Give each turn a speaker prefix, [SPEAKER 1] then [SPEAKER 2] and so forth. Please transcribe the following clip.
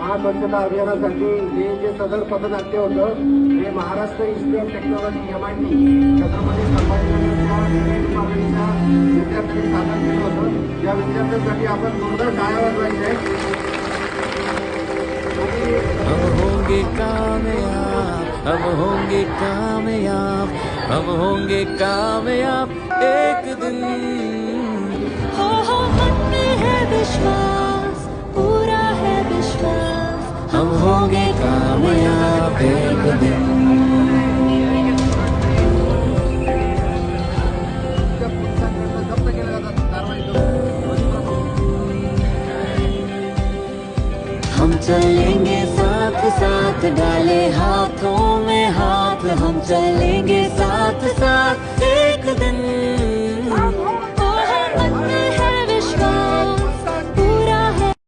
[SPEAKER 1] महास्वच्छता अभियानासाठी हे जे सदर पथनाट्य होतं Maharashtra institute of technology M I T Chhatrapati Sambhajinagar मागणीच्या विद्यार्थ्यांनी सादर केलं होतं. या विद्यार्थ्यांसाठी आपण जोरदार टाळ्या वाजवायच्या आहेत.
[SPEAKER 2] हम होंगे कामयाब, हम होंगे कामयाब, हम होंगे कामयाब एक दिन. हम चलेंगे साथ साथ डाले हाथों में हाथ हम चलेंगे